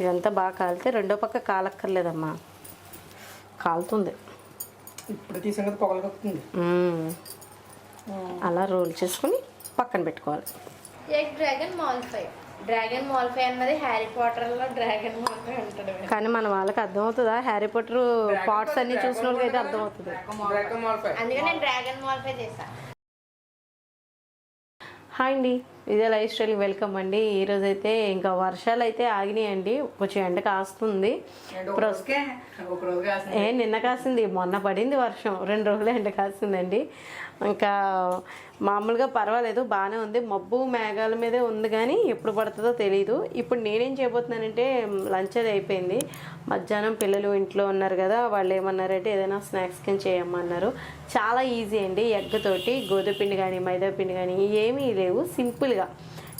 ఇదంతా బాగా కాలితే రెండో పక్క కాలక్కర్లేదమ్మా. కాలుతుంది. ఇప్పుడు తీసిన కదా పొగలు కక్కుతుంది. మ్మ్. అలా రోల్ చేసుకుని పక్కన పెట్టుకోవాలి. Egg dragon Malfoy dragon Malfoy అన్నది హ్యారీ పాటర్లో డ్రాగన్ మాల్ఫై ఉంటాడు కానీ మన వాళ్ళకి అర్థమవుతుందా? హ్యారీ పోటర్ పార్ట్స్ అన్ని చూసిన వాళ్ళకి అయితే అర్థమవుతుంది. డ్రాగన్ మాల్ఫై అందుకే నేను డ్రాగన్ మాల్ఫై చేసా హాయ్ అండి. ఇదే లైఫ్ స్టైల్ వెల్కమ్ అండి. ఈరోజు అయితే ఇంకా వర్షాలు అయితే ఆగినాయండి. కొంచెం ఎండ కాస్తుంది. ఏ నిన్న కాసింది. మొన్న పడింది వర్షం. రెండు రోజులు ఎండ కాసిందండి. ఇంకా మామూలుగా పర్వాలేదు. బాగానే ఉంది. మబ్బు మేఘాల మీదే ఉంది కానీ ఎప్పుడు పడుతుందో తెలియదు ఇప్పుడు నేనేం చేయబోతున్నానంటే లంచ్ అది అయిపోయింది. మధ్యాహ్నం పిల్లలు ఇంట్లో ఉన్నారు కదా వాళ్ళు ఏమన్నారంటే ఏదైనా స్నాక్స్ కింద చేయమన్నారు చాలా ఈజీ అండి ఎగ్గతోటి గోధుమపిండి గోధుమ పిండి కానీ మైదా పిండి కానీ ఏమీ లేవు. సింపుల్గా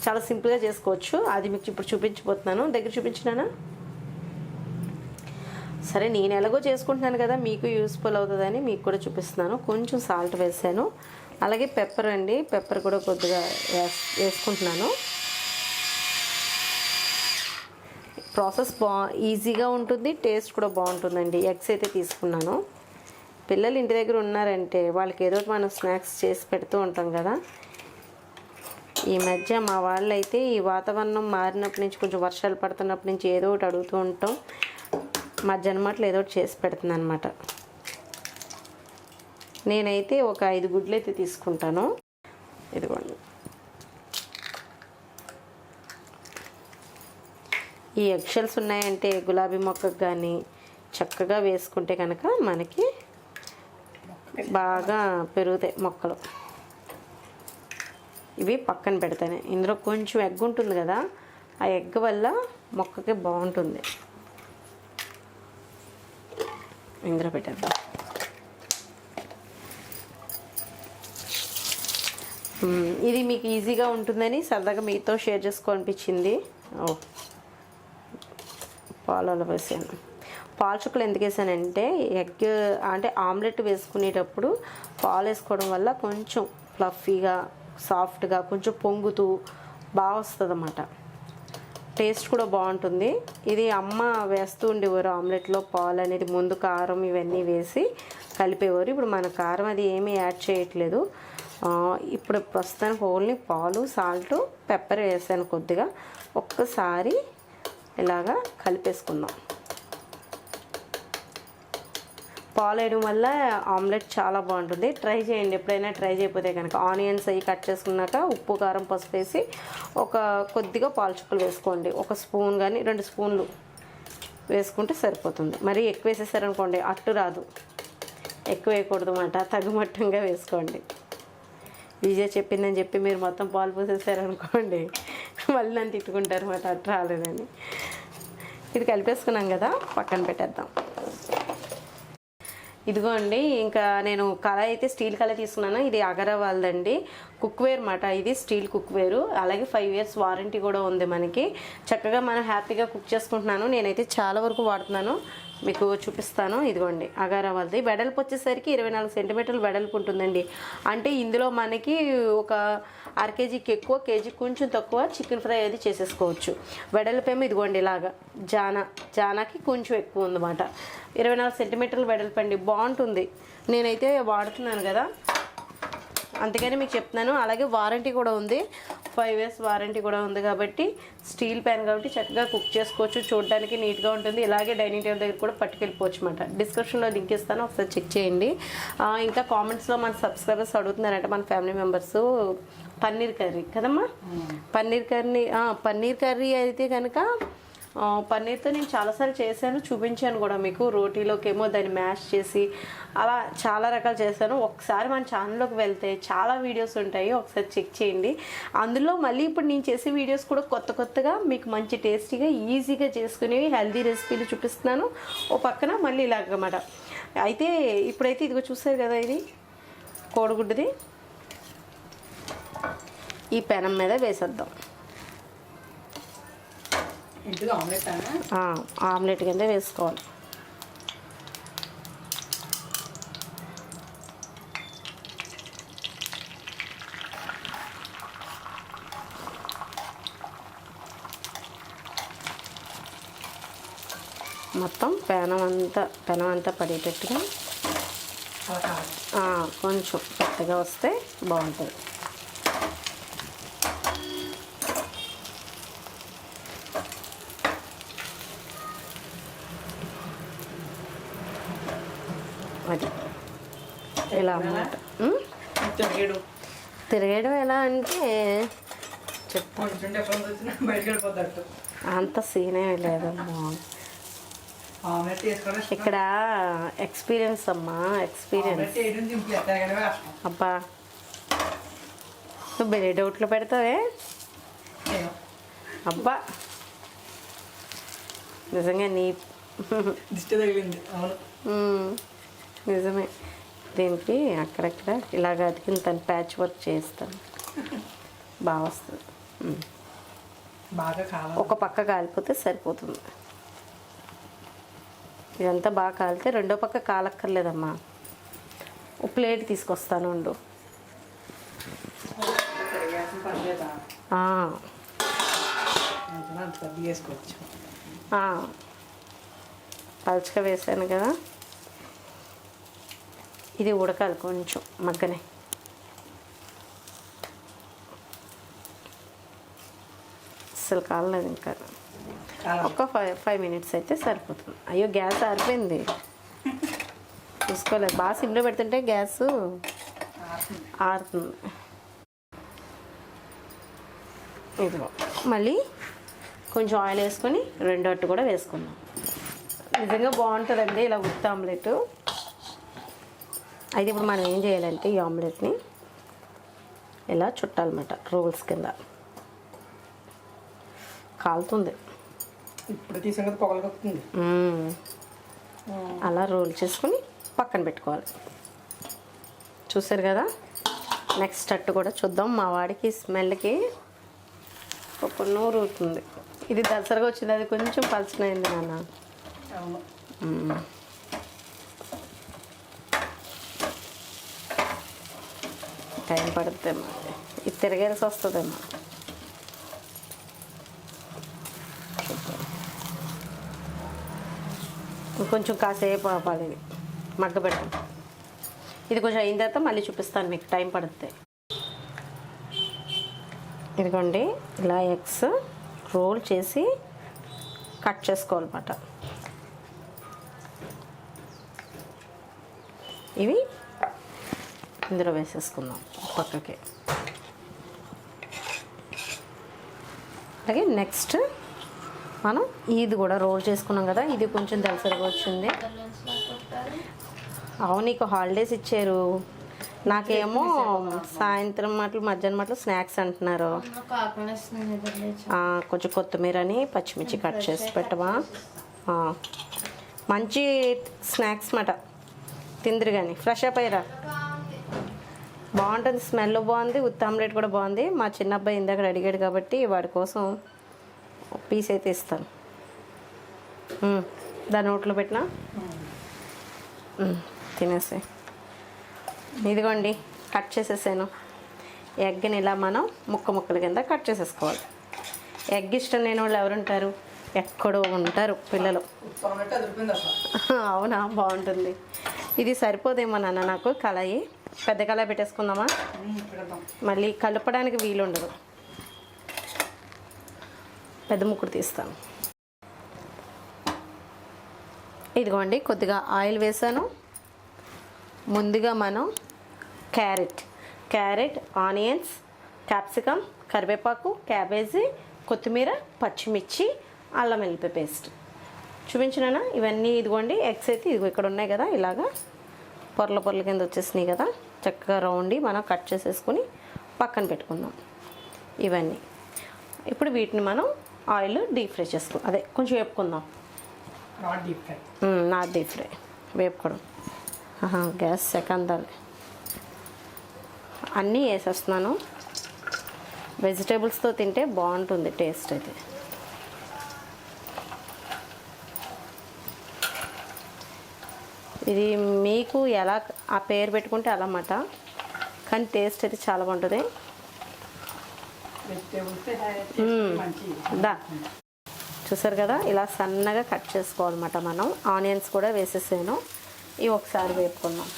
చాలా సింపుల్గా చేసుకోవచ్చు. అది మీకు ఇప్పుడు చూపించబోతున్నాను. దగ్గర చూపించినానా? సరే నేను ఎలాగో చేసుకుంటున్నాను కదా మీకు యూస్ఫుల్ అవుతుందని మీకు కూడా చూపిస్తున్నాను. కొంచెం సాల్ట్ వేసాను. అలాగే పెప్పర్ అండి పెప్పర్ కూడా కొద్దిగా వేస్ వేసుకుంటున్నాను. ప్రాసెస్ బా ఈజీగా ఉంటుంది టేస్ట్ కూడా బాగుంటుందండి. ఎగ్స్ అయితే తీసుకున్నాను. పిల్లలు ఇంటి దగ్గర ఉన్నారంటే వాళ్ళకి ఏదో ఒకటి మనం స్నాక్స్ చేసి పెడుతూ ఉంటాం కదా. ఈ మధ్య మా వాళ్ళైతే ఈ వాతావరణం మారినప్పటి నుంచి కొంచెం వర్షాలు పడుతున్నప్పటి నుంచి ఏదో ఒకటి అడుగుతూ ఉంటాం. మధ్యాహ్నం మాటలు ఏదో ఒకటి చేసి పెడుతుంది అనమాట నేనైతే ఒక ఐదు గుడ్లు అయితే తీసుకుంటాను. ఇదిగోండి. ఈ ఎక్షల్స్ ఉన్నాయంటే గులాబీ మొక్కకు కానీ చక్కగా వేసుకుంటే కనుక మనకి బాగా పెరుగుతాయి మొక్కలు. ఇవి పక్కన పెడతాను. ఇందులో కొంచెం ఎగ్ ఉంటుంది కదా ఆ ఎగ్ వల్ల మొక్కకి బాగుంటుంది. ఇందులో పెట్టేద్దాం. ఇది మీకు ఈజీగా ఉంటుందని సరదాగా మీతో షేర్ చేసుకోవాలనిపించింది. ఓ. పాలలో వేసాను. పాల చుక్కలు ఎందుకు వేసానంటే ఎగ్ అంటే ఆమ్లెట్ వేసుకునేటప్పుడు పాలు వేసుకోవడం వల్ల కొంచెం ఫ్లఫీగా సాఫ్ట్గా కొంచెం పొంగుతూ బాగా వస్తుంది అన్నమాట టేస్ట్ కూడా బాగుంటుంది. ఇది అమ్మ వేస్తూ ఉండేవారు ఆమ్లెట్లో పాలు అనేది ముందు కారం ఇవన్నీ వేసి కలిపేవారు. ఇప్పుడు మన కారం అది ఏమీ యాడ్ చేయట్లేదు. ఇప్పుడు ప్రస్తుతానికి ఓన్లీ పాలు సాల్ట్ పెప్పర్ వేసాను కొద్దిగా. ఒక్కసారి ఇలాగా కలిపేసుకుందాం. పాలు వేయడం వల్ల ఆమ్లెట్ చాలా బాగుంటుంది. ట్రై చేయండి. ఎప్పుడైనా ట్రై చేయకపోతే కనుక ఆనియన్స్ అవి కట్ చేసుకున్నాక ఉప్పు కారం పసుపు వేసి ఒక కొద్దిగా పాలు చుక్కలు వేసుకోండి. ఒక స్పూన్ కానీ రెండు స్పూన్లు వేసుకుంటే సరిపోతుంది. మరి ఎక్కువ వేసేసారనుకోండి అట్టు రాదు. ఎక్కువ వేయకూడదు అన్నమాట. తగుమట్టంగా వేసుకోండి. విజయ్ చెప్పిందని చెప్పి మీరు మొత్తం పాలు పోసేసారనుకోండి. మళ్ళీ నన్ను తిట్టుకుంటారు అన్నమాట అట్టు రాలేదని. ఇది కలిపేసుకున్నాం కదా పక్కన పెట్టేద్దాం. ఇదిగోండి ఇంకా నేను కళాయి అయితే స్టీల్ కళాయి తీసుకున్నాను. ఇది అగరా కుక్వేర్ మాట ఇది స్టీల్ కుక్వేరు. అలాగే ఫైవ్ ఇయర్స్ వారంటీ కూడా ఉంది మనకి. చక్కగా మనం హ్యాపీగా కుక్ చేసుకుంటున్నాను. నేనైతే చాలా వరకు వాడుతున్నాను. మీకు చూపిస్తాను. ఇదిగోండి అగారా వాళ్ళది వెడల్పు వచ్చేసరికి ఇరవై నాలుగు సెంటీమీటర్లు వెడల్పు ఉంటుందండి. అంటే ఇందులో మనకి ఒక అర కేజీకి ఎక్కువ కేజీ కొంచెం తక్కువ చికెన్ ఫ్రై అది చేసేసుకోవచ్చు. వెడల్పేమో ఇదిగోండి ఇలాగా. జానా జానాకి కొంచెం ఎక్కువ ఉందన్నమాట. ఇరవై నాలుగు సెంటీమీటర్లు వెడల్పు అండి. బాగుంటుంది. నేనైతే వాడుతున్నాను కదా. అందుకని మీకు చెప్తున్నాను. అలాగే వారంటీ కూడా ఉంది. ఫైవ్ ఇయర్స్ వారంటీ కూడా ఉంది కాబట్టి స్టీల్ ప్యాన్ కాబట్టి చక్కగా కుక్ చేసుకోవచ్చు. చూడడానికి నీట్గా ఉంటుంది. ఇలాగే డైనింగ్ టేబుల్ దగ్గర కూడా పట్టుకెళ్ళిపోవచ్చు అనమాట డిస్క్రిప్షన్లో లింక్ ఇస్తాను. ఒకసారి చెక్ చేయండి. ఇంకా కామెంట్స్లో మన సబ్స్క్రైబర్స్ అడుగుతున్నారంట మన ఫ్యామిలీ మెంబర్స్ పన్నీర్ కర్రీ కదమ్మా? పన్నీర్ కర్రీ పన్నీర్ కర్రీ అయితే కనుక పన్నీర్తో నేను చాలాసార్లు చేశాను చూపించాను కూడా మీకు. రోటీలోకి ఏమో దాన్ని మ్యాష్ చేసి అలా చాలా రకాలు చేశాను. ఒకసారి మన ఛానల్లోకి వెళ్తే చాలా వీడియోస్ ఉంటాయి ఒకసారి చెక్ చేయండి. అందులో మళ్ళీ ఇప్పుడు నేను చేసే వీడియోస్ కూడా కొత్త కొత్తగా మీకు మంచి టేస్టీగా ఈజీగా చేసుకునేవి హెల్దీ రెసిపీలు చూపిస్తున్నాను. ఓ పక్కన మళ్ళీ ఇలాగమాట అయితే ఇప్పుడైతే ఇదిగో చూసారు కదా ఇది కోడిగుడ్డుది. ఈ పెనం మీద వేసేద్దాం. ఆమ్లెట్ కింద వేసుకోవాలి. మొత్తం పెనం అంతా పెనం అంతా పడేటట్టుగా కొంచెం పెద్దగా వస్తే బాగుంటుంది. అది. ఇలా అన్నమాట? తిరిగాడు. ఎలా అంటే చెప్తా. కొంచెం డిఫరెన్స్ వచ్చినా బయటకు వెళ్ళిపోద్దట్టు అంత సీనే లేదమ్మా. ఇక్కడ ఎక్స్పీరియన్స్ అమ్మా ఎక్స్పీరియన్స్. అబ్బా. నువ్వు బెరే డౌట్లు పెడతావే? అబ్బా. నిజంగా నీ దిష్టి తగిలింది. అవును. నిజమే. దీనికి అక్కడక్కడ ఇలాగ అతికిన తను ప్యాచ్ వర్క్ చేస్తాను. బాగా వస్తుంది. మ్మ్. బాగా కావాలి. ఒక పక్క కాలిపోతే సరిపోతుంది. ఇదంతా బాగా కాలితే రెండో పక్క కాలక్కర్లేదమ్మా. ఒక ప్లేట్ తీసుకొస్తాను ఉండు. పలుచగా వేసాను కదా. ఇది ఉడకాలి కొంచెం మగ్గనే. అస్సలు కాలేదు ఇంకా. ఒక ఫైవ్ ఫైవ్ మినిట్స్ అయితే సరిపోతుంది. అయ్యో గ్యాస్ ఆరిపోయింది. చూసుకోలేదు బాగా సిమ్లో పెడుతుంటే గ్యాస్ ఆరుతుంది. ఇదిగో మళ్ళీ కొంచెం ఆయిల్ వేసుకొని రెండు అట్టు కూడా వేసుకుందాం. నిజంగా బాగుంటుందండి. ఇలా ఉత్త ఆమ్లెట్. అయితే ఇప్పుడు మనం ఏం చేయాలంటే ఈ ఆమ్లెట్ని ఇలా చుట్టాలన్నమాట రోల్స్ కింద. కాలుతుంది. ఇప్పుడు తీసిన. అలా రోల్ చేసుకుని పక్కన పెట్టుకోవాలి. చూసారు కదా? నెక్స్ట్ అట్టు కూడా చూద్దాం. మా వాడికి స్మెల్కి ఒక నూరు అవుతుంది ఇది దసరగా వచ్చింది అది కొంచెం పలచనైంది నాన్న అవును మ్మ్. టైం పడుతుందేమో ఇది తిరగేసి వస్తుందేమో. కొంచెం కాసేపు ఆపాలి. ఇది మగ్గ ఇది కొంచెం అయిన తర్వాత మళ్ళీ చూపిస్తాను మీకు. టైం పడుతుంది ఇదిగోండి ఇలా ఎగ్స్ రోల్ చేసి కట్ చేసుకోవాలన్నమాట. ఇవి ఇందులో వేసేసుకుందాం పక్కకి. అలాగే నెక్స్ట్ మనం ఇది కూడా రోల్ చేసుకున్నాం కదా ఇది కొంచెం దలసరిగా వచ్చింది. అవును నీకు హాలిడేస్ ఇచ్చారు. నాకేమో సాయంత్రం మాటలు మధ్యాహ్నం మాటలు స్నాక్స్ అంటున్నారు. కొంచెం కొత్తిమీర అని కొంచెం కొత్తిమీరని పచ్చిమిర్చి కట్ చేసి పెట్టవా? మంచి స్నాక్స్ మాట. తిందిరు కానీ ఫ్రెష్ అప్ అయ్యరా? బాగుంటుంది స్మెల్ బాగుంది ఉత్త ఆమ్లెట్ కూడా బాగుంది. మా చిన్న అబ్బాయి ఇందాక అడిగాడు కాబట్టి వాడి కోసం పీస్ అయితే ఇస్తాను. దాని నోట్లో పెట్టినా? తినేసే ఇదిగోండి కట్ చేసేసాను. ఎగ్ని ఇలా మనం ముక్క ముక్కల కింద కట్ చేసేసుకోవాలి. ఎగ్ ఇష్టం లేని వాళ్ళు ఎవరుంటారు ఎక్కడో ఉంటారు పిల్లలు. అవునా బాగుంటుంది. ఇది సరిపోదేమో నాన్న నాకు కళాయి. పెద్ద కళాయి పెట్టేసుకుందామా? మళ్ళీ కలపడానికి వీలుండదు. పెద్ద ముక్కుడు తీస్తాను. ఇదిగోండి కొద్దిగా ఆయిల్ వేసాను. ముందుగా మనం క్యారెట్. క్యారెట్ ఆనియన్స్ క్యాప్సికమ్ కరివేపాకు క్యాబేజీ కొత్తిమీర పచ్చిమిర్చి అల్లం వెల్లిపాయ పేస్ట్. చూపించినానా? ఇవన్నీ ఇదిగోండి ఎగ్స్ అయితే ఇదిగో ఇక్కడ ఉన్నాయి కదా ఇలాగా పొరల పొరల కింద వచ్చేసినాయి కదా. చక్కగా రౌండి మనం కట్ చేసేసుకొని పక్కన పెట్టుకుందాం. ఇవన్నీ. ఇప్పుడు వీటిని మనం ఆయిల్ డీప్ ఫ్రై చేసుకుందాం అదే కొంచెం వేపుకుందాం. నాట్ డీప్ ఫ్రై మ్మ్, నా డీప్ ఫ్రై వేపుకోవడం. గ్యాస్ సెకందాలి. అన్నీ వేసేస్తున్నాను. వెజిటేబుల్స్తో తింటే బాగుంటుంది టేస్ట్ అయితే. ఇది మీకు ఎలా ఆ పేరు పెట్టుకుంటే అలా అన్నమాట. కానీ టేస్ట్ అయితే చాలా బాగుంటుంది. దా. చూసారు కదా? ఇలా సన్నగా కట్ చేసుకోవాలన్నమాట మనం. ఆనియన్స్ కూడా వేసేసాను ఇవి ఒకసారి వేపుకుందాం.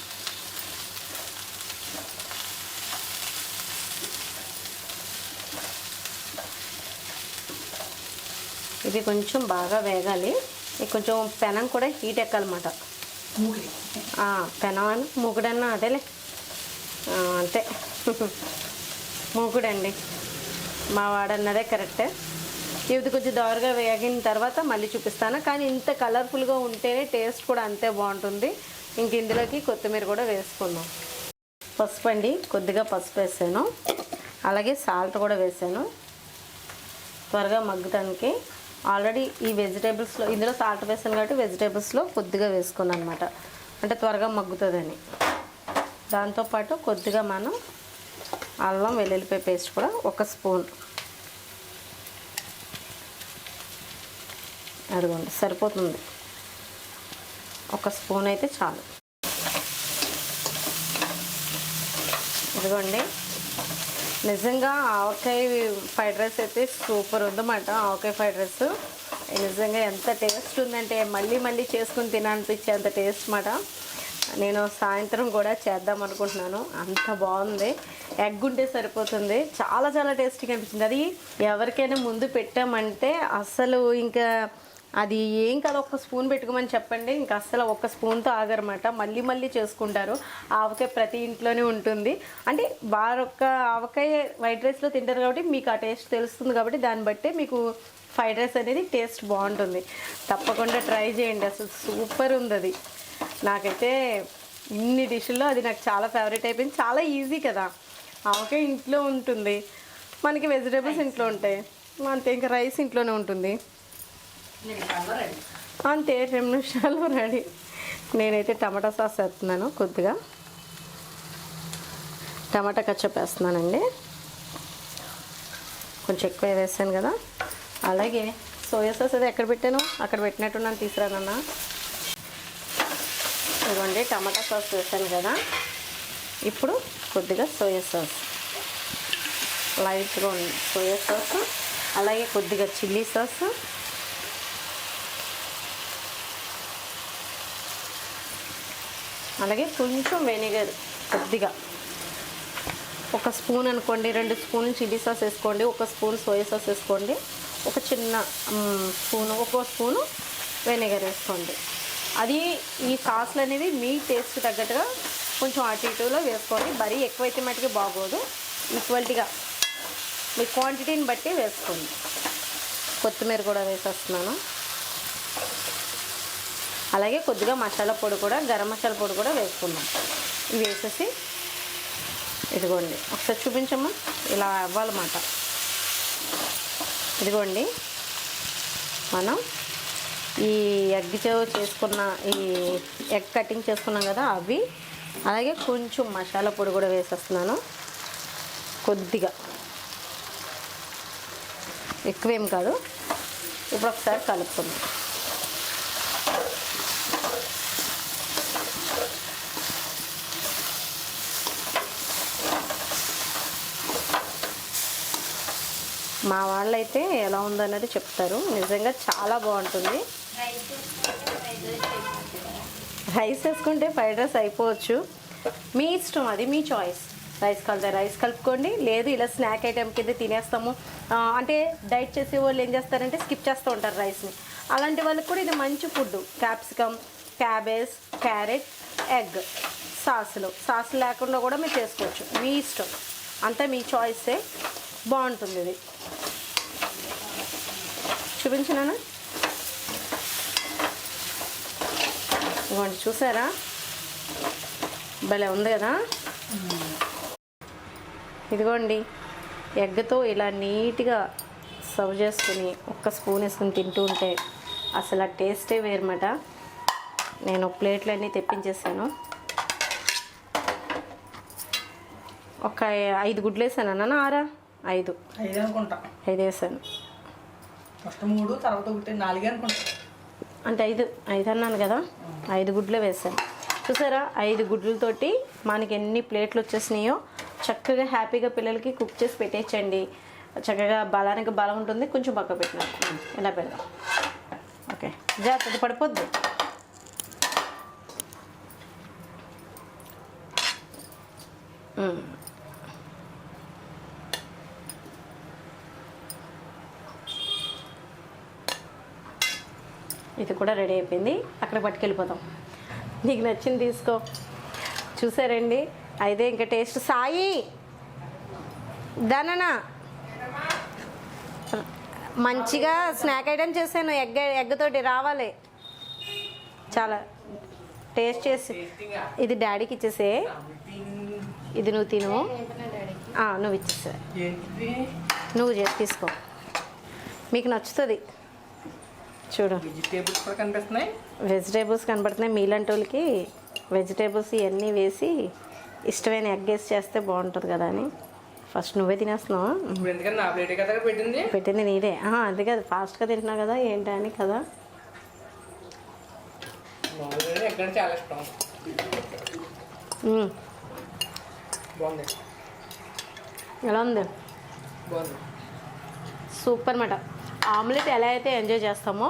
ఇది కొంచెం బాగా వేగాలి. ఇది కొంచెం పెనం కూడా హీట్ ఎక్కాలన్నమాట. మూగిడి ఆ, మూకుడన్నా అదేలే. అంతే. మూకుడండి మా వాడన్నదే కరెక్ట్. ఇది కొంచెం దోరగా వేగిన తర్వాత మళ్ళీ చూపిస్తాను. కానీ ఇంత కలర్ఫుల్గా ఉంటేనే టేస్ట్ కూడా అంతే బాగుంటుంది. ఇంక ఇందులోకి కొత్తిమీర కూడా వేసుకుందాం. పసుపు అండి. కొద్దిగా పసుపు వేసాను. అలాగే సాల్ట్ కూడా వేసాను. త్వరగా మగ్గటానికి ఆల్రెడీ ఈ వెజిటేబుల్స్లో ఇందులో సాల్ట్ వేసాను కాబట్టి వెజిటేబుల్స్లో కొద్దిగా వేసుకున్నాను అనమాట అంటే త్వరగా మగ్గుతుందని. దాంతోపాటు కొద్దిగా మనం అల్లం వెల్లుల్లిపాయ పేస్ట్ కూడా ఒక స్పూన్. అదిగోండి సరిపోతుంది. ఒక స్పూన్ అయితే చాలు. ఇదిగోండి నిజంగా ఆవకాయ ఫ్రైడ్ రైస్ అయితే సూపర్ ఉందన్నమాట ఆవకాయ ఫ్రైడ్ రైస్. నిజంగా ఎంత టేస్ట్ ఉందంటే మళ్ళీ మళ్ళీ చేసుకుని తినాలనిపించే అంత టేస్ట్ మాట నేను సాయంత్రం కూడా చేద్దాం అనుకుంటున్నాను. అంత బాగుంది. ఎగ్ ఉంటే సరిపోతుంది. చాలా చాలా టేస్టీగా అనిపించింది అది ఎవరికైనా ముందు పెట్టామంటే అసలు ఇంకా అది ఏం కాదు ఒక్క స్పూన్ పెట్టుకోమని చెప్పండి. ఇంకా అస్సలు ఒక్క స్పూన్తో ఆగరమాట. మళ్ళీ మళ్ళీ చేసుకుంటారు. ఆవకాయ ప్రతి ఇంట్లోనే ఉంటుంది. అంటే వారొక్క ఆవకాయ వైట్ రైస్లో తింటారు కాబట్టి మీకు ఆ టేస్ట్ తెలుస్తుంది కాబట్టి దాన్ని బట్టి మీకు ఫ్రైడ్ రైస్ అనేది టేస్ట్ బాగుంటుంది. తప్పకుండా ట్రై చేయండి. అసలు సూపర్ ఉంది అది. నాకైతే ఇన్ని డిష్ల్లో అది నాకు చాలా ఫేవరెట్ అయిపోయింది. చాలా ఈజీ కదా. ఆవకాయ ఇంట్లో ఉంటుంది. మనకి వెజిటేబుల్స్ ఇంట్లో ఉంటాయి. అంతే ఇంకా రైస్ ఇంట్లోనే ఉంటుంది. అంతే రెండు నిమిషాలు రెడీ నేనైతే టమాటా సాస్ వేస్తున్నాను కొద్దిగా. టమాటా కచ్చప్ వేస్తున్నానండి. కొంచెం ఎక్కువ వేసాను కదా. అలాగే సోయా సాస్ అది ఎక్కడ పెట్టాను? అక్కడ పెట్టినట్టున్నాను తీసుకురానన్నా ఇదిగోండి టమాటా సాస్ వేసాను కదా. ఇప్పుడు కొద్దిగా సోయా సాస్. లైట్గా ఉంది. సోయా సాస్ అలాగే కొద్దిగా చిల్లీ సాస్ అలాగే కొంచెం వెనిగర్ కొద్దిగా. ఒక స్పూన్ అనుకోండి రెండు స్పూన్లు చిల్లీ సాస్ వేసుకోండి ఒక స్పూన్ సోయా సాస్ వేసుకోండి ఒక చిన్న స్పూను ఒక్కో స్పూను వెనిగర్ వేసుకోండి. అది ఈ సాస్లు అనేవి మీ టేస్ట్ తగ్గట్టుగా కొంచెం అటు ఇటులో వేసుకోండి. మరీ ఎక్కువైతే మటుకు బాగోదు. ఈక్వల్టీగా మీ క్వాంటిటీని బట్టి వేసుకోండి. కొత్తిమీర కూడా వేసేస్తున్నాను. అలాగే కొద్దిగా మసాలా పొడి కూడా గరం మసాలా పొడి కూడా వేసుకుందాం. ఇవి వేసేసి ఇదిగోండి. ఒకసారి చూపించమ్మా. ఇలా అవ్వాలన్నమాట. ఇదిగోండి. మనం ఈ ఎగ్ చేసుకున్న ఈ ఎగ్ కటింగ్ చేసుకున్నాం కదా అవి. అలాగే కొంచెం మసాలా పొడి కూడా వేసేస్తున్నాను. కొద్దిగా. ఎక్కువేం కాదు. ఇప్పుడు ఒకసారి కలుపుకుందాం. మా వాళ్ళైతే ఎలా ఉందన్నది చెప్తారు. నిజంగా చాలా బాగుంటుంది. రైస్ వేసుకుంటే ఫ్రైడ్ రైస్ అయిపోవచ్చు. మీ ఇష్టం అది మీ చాయిస్. రైస్ కలితే రైస్ కలుపుకోండి. లేదు ఇలా స్నాక్ ఐటెం కింద తినేస్తాము. అంటే డైట్ చేసే వాళ్ళు ఏం చేస్తారంటే స్కిప్ చేస్తూ ఉంటారు రైస్ని. అలాంటి వాళ్ళకి కూడా ఇది మంచి food. Capsicum cabbage carrot egg సాసులు. సాస్ లేకుండా కూడా మీరు చేసుకోవచ్చు. మీ ఇష్టం. అంతా మీ చాయిసే. బాగుంటుంది ఇది. చూపించినానా? ఇవ్వండి చూసారా? భలే ఉంది కదా? ఇదిగోండి ఎగ్తో ఇలా నీట్గా సర్వ్ చేసుకుని ఒక్క స్పూన్ వేసుకుని తింటూ ఉంటే అసలు ఆ టేస్టే వేరమాట. నేను ప్లేట్లన్నీ తెప్పించేసాను. ఒక ఐదు గుడ్లు వేసాను అన్న ఆరా? ఐదు. ఐదు అనుకుంటా. ఐదు వేసాను. ఫస్ట్ మూడు తర్వాత ఒకటి నాలుగే అనుకుంటా. అంటే ఐదు ఐదు అన్నాను కదా? ఐదు గుడ్లు వేసాను. చూసారా? ఐదు గుడ్లతోటి మనకి ఎన్ని ప్లేట్లు వచ్చేసినాయో చక్కగా హ్యాపీగా పిల్లలకి కుక్ చేసి పెట్టేయచ్చండి. చక్కగా బలానికి బలం ఉంటుంది కొంచెం పక్క పెట్టిన ఇలా పెడదాం. ఓకే. జాగ్రత్త పడిపోద్ది. మ్మ్. ఇది కూడా రెడీ అయిపోయింది. అక్కడ పట్టుకెళ్ళిపోతాం నీకు నచ్చింది తీసుకో. చూసారండి? అయితే ఇంకా టేస్ట్. సాయి! దాననా మంచిగా స్నాక్ ఐటమ్ చేశాను. ఎగ్ ఎగ్ తోటి రావాలి. చాలా టేస్ట్ చేసి. ఇది డాడీకి ఇచ్చేసే. ఇది నువ్వు తిను. నువ్వు ఇచ్చేసే. నువ్వు చేసి తీసుకో. మీకు నచ్చుతుంది. చూడు. వెజిటేబుల్స్ కూడా కనిపిస్తున్నాయి? వెజిటేబుల్స్ కనబడుతున్నాయి. మీలాంటి వాళ్ళకి వెజిటేబుల్స్ ఇవన్నీ వేసి ఇష్టమైన ఎగ్ వేసి చేస్తే బాగుంటుంది కదా అని. ఫస్ట్ నువ్వే తినేస్తున్నావు? ఇప్పుడు ఎందుకంటే నా ప్లేటే కదా అక్కడ పెట్టింది? పెట్టింది నీదే. అందుకే అది ఫాస్ట్గా తింటున్నావు కదా ఏంటి అని కదా. చాలా ఇష్టం. బాగుంది. ఎలా ఉంది? బాగుంది. సూపర్ అన్నమాట. ఆమ్లెట్ ఎలా అయితే ఎంజాయ్ చేస్తామో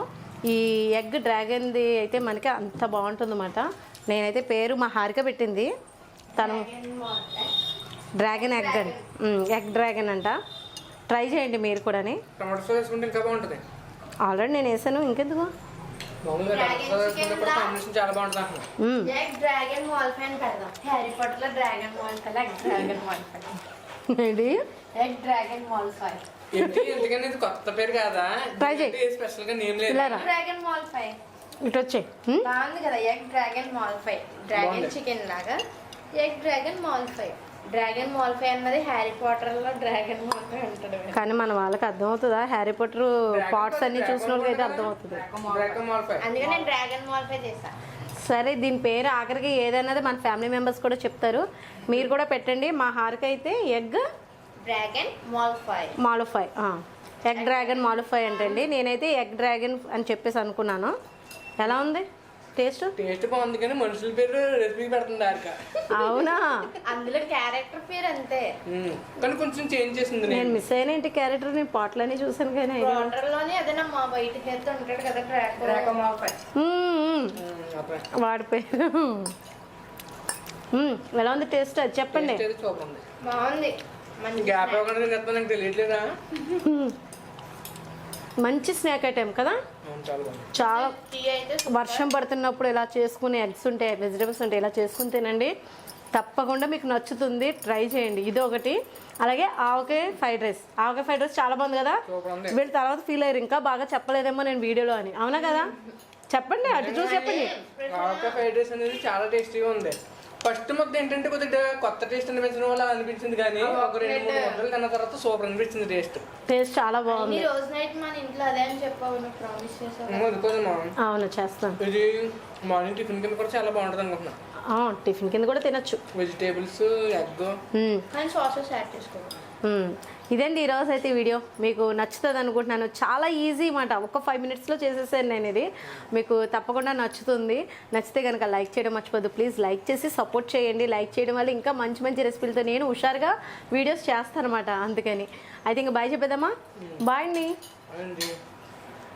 ఈ ఎగ్ డ్రాగన్ది అయితే మనకి అంత బాగుంటుంది అన్నమాట నేనైతే పేరు మా హారిక పెట్టింది. తను డ్రాగన్ ఎగ్ అండి ఎగ్ డ్రాగన్ అంట. ట్రై చేయండి మీరు బాగుంటుంది. ఆల్రెడీ నేను వేసాను ఇంకెందుకు? కూడా డ్రాగన్ ఎందుకని ఇది కొత్త పేరు కాదా? చేయి. స్పెషల్గా నేమ్ లేదు. వాల్ఫై ఇటు బాగుంది కదా egg dragon Malfoy dragon. Chicken లాగా. ఎగ్ డ్రాగన్ డ్రాగన్ మాల్ఫై అన్నది హ్యారీ పాటర్లో డ్రాగన్ కానీ మన వాళ్ళకి అర్థమవుతుందా? హ్యారీ పోటర్ పార్ట్స్ అన్ని చూసిన వాళ్ళకి అయితే అర్థమవుతుంది. డ్రాగన్ మాల్ఫై అందుకే నేను డ్రాగన్ సరే దీని పేరు ఆఖరికి ఏదన్నది మన ఫ్యామిలీ మెంబర్స్ కూడా చెప్తారు. మీరు కూడా పెట్టండి. మా హారిక అయితే egg dragon Malfoy. Malfoy egg dragon Malfoy అంటండి. నేనైతే ఎగ్ డ్రాగన్ అని చెప్పేసి అనుకున్నాను. ఎలా ఉంది? టేస్ట్? టేస్ట్ బాగుంది కానీ మనుషుల పేరు రెసిపీ పెడుతుంది ఆరిక అవునా? అందులో క్యారెక్టర్ పేరు అంతే. కానీ కొంచెం చేంజ్ చేసింది నేను. మిస్ అయిన ఇంటి క్యారెక్టర్? నేను పాటలని చూసాను కానీ లోనే అదేనా మా వైట్ హెయిర్తో ఉంటాడు కదా. వాడి పేరు ఎలా ఉంది టేస్ట్? అది చెప్పండి బాగుంది. గ్యాప్ ఇవ్వకుండా తినేస్తున్నా నాకు తెలియట్లేదా? మ్మ్. మంచి స్నాక్ ఐటెం కదా? చాలా వర్షం పడుతున్నప్పుడు ఇలా చేసుకుని ఎగ్స్ ఉంటాయి వెజిటేబుల్స్ ఉంటాయి ఇలా చేసుకుని తినండి. తప్పకుండా మీకు నచ్చుతుంది ట్రై చేయండి. ఇది ఒకటి. అలాగే avakaya fried rice. Avakaya fried rice చాలా బాగుంది కదా? వీళ్ళు తర్వాత ఫీల్ అయ్యారు ఇంకా బాగా చెప్పలేదేమో నేను వీడియోలో అని. అవునా కదా? చెప్పండి అటు చూసి చెప్పండి. ఆవకాయ ఫ్రైడ్ రైస్ అనేది చాలా టేస్టీగా ఉంది. ఫస్ట్ మొత్తం ఏంటంటే కొద్దిగా కొత్త టేస్ట్ అనిపించిన వల్ల అనిపించింది కానీ ఒక రెండు మూడు వందలు తిన్న తర్వాత సూపర్ అనిపించింది టేస్ట్ టేస్ట్ చాలా బాగుంది. ఈ రోజు నైట్ మన ఇంట్లో అదే అని చెప్పావు నువ్వు ప్రామిస్ చేసావు? అందుకోసం అవును చేస్తాను ఇది మార్నింగ్ టిఫిన్ కింద కూడా చాలా బాగుంటుంది అనుకుంటున్నా. ఆ, టిఫిన్ కింద కూడా తినొచ్చు. Vegetables egg. కానీ సాసెస్ యాడ్ చేసుకోవాలి. ఇదండి ఈరోజు అయితే వీడియో? మీకు నచ్చుతుంది అనుకుంటున్నాను. చాలా ఈజీ మాట. ఒక ఫైవ్ మినిట్స్లో చేసేసాను నేను ఇది. మీకు తప్పకుండా నచ్చుతుంది. నచ్చితే కనుక లైక్ చేయడం మర్చిపోద్దు ప్లీజ్ లైక్ చేసి సపోర్ట్ చేయండి. లైక్ చేయడం వల్ల ఇంకా మంచి మంచి రెసిపీలతో నేను హుషారుగా వీడియోస్ చేస్తానమాట. అందుకని. అయితే ఇంకా బాయ్ చెప్పేద్దామా బాయ్ అండి. అండి.